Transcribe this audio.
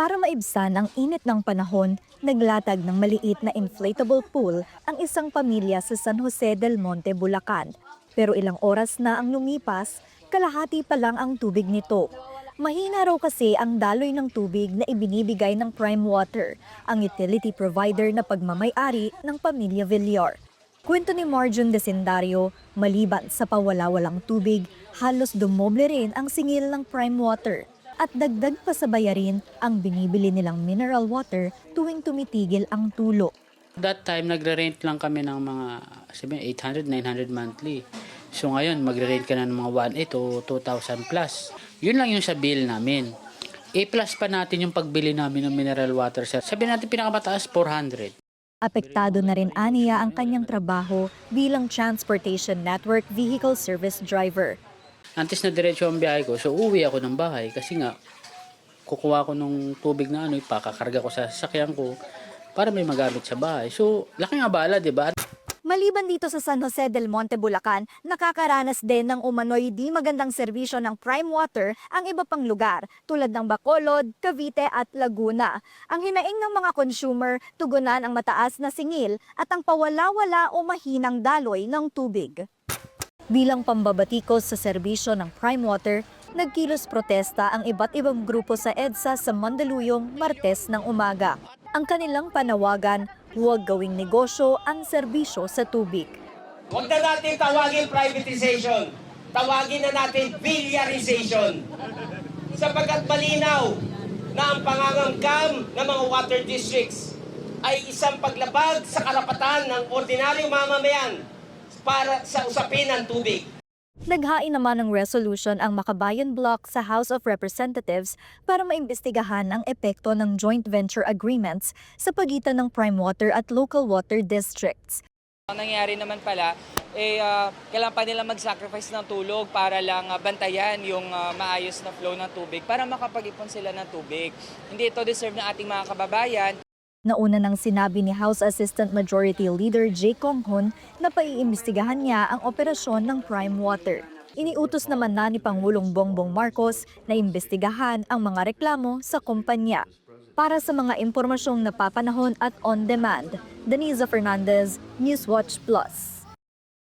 Para maibsan ang init ng panahon, naglatag ng maliit na inflatable pool ang isang pamilya sa San Jose del Monte, Bulacan. Pero ilang oras na ang lumipas, kalahati pa lang ang tubig nito. Mahina raw kasi ang daloy ng tubig na ibinibigay ng Prime Water, ang utility provider na pagmamayari ng pamilya Villar. Kwento ni Marjun Desendario, maliban sa pawala-walang tubig, halos dumoble rin ang singil ng Prime Water at dagdag pa sa bayarin ang binibili nilang mineral water tuwing tumitigil ang tulo. That time, nagre-rent lang kami ng mga sabi, 800, 900 monthly. So ngayon, magre-rent ka na ng mga 1,800 o 2,000 plus. Yun lang yung sa bill namin. I-plus pa natin yung pagbili namin ng mineral water. sir. Sabi natin pinakamataas, 400. Apektado na rin aniya ang kanyang trabaho bilang Transportation Network Vehicle Service Driver. Antes na diretso ang biyahe ko, so uwi ako ng bahay kasi nga kukuha ko ng tubig na ano, ipakakarga ko sa sasakyan ko para may magamit sa bahay. So, laking abala, di ba? Maliban dito sa San Jose del Monte, Bulacan, nakakaranas din ng umano'y di magandang serbisyo ng Prime Water ang iba pang lugar tulad ng Bacolod, Cavite at Laguna. Ang hinaing ng mga consumer, tugunan ang mataas na singil at ang pawala-wala o mahinang daloy ng tubig. Bilang pambabatikos sa serbisyo ng Prime Water, nagkilos protesta ang iba't ibang grupo sa EDSA sa Mandaluyong Martes ng umaga. Ang kanilang panawagan, huwag gawing negosyo ang serbisyo sa tubig. Huwag na natin tawagin privatization. Tawagin na natin villarization. Sapagkat malinaw na ang pangangamkam ng mga water districts ay isang paglabag sa karapatan ng ordinaryong mamamayan para sa usapin ng tubig. Naghain naman ng resolution ang Makabayan Block sa House of Representatives para maimbestigahan ang epekto ng joint venture agreements sa pagitan ng Prime Water at local water districts. Ang nangyari naman pala, eh, ah, kailangan pa nila mag-sacrifice ng tulog para lang ah, bantayan yung ah, maayos na flow ng tubig para makapag-ipon sila ng tubig. Hindi ito deserve ng ating mga kababayan. Nauna nang sinabi ni House Assistant Majority Leader Jay Conghon na paiimbestigahan niya ang operasyon ng Prime Water. Iniutos naman na ni Pangulong Bongbong Marcos na imbestigahan ang mga reklamo sa kumpanya. Para sa mga impormasyong napapanahon at on-demand, Denise Fernandez, Newswatch Plus.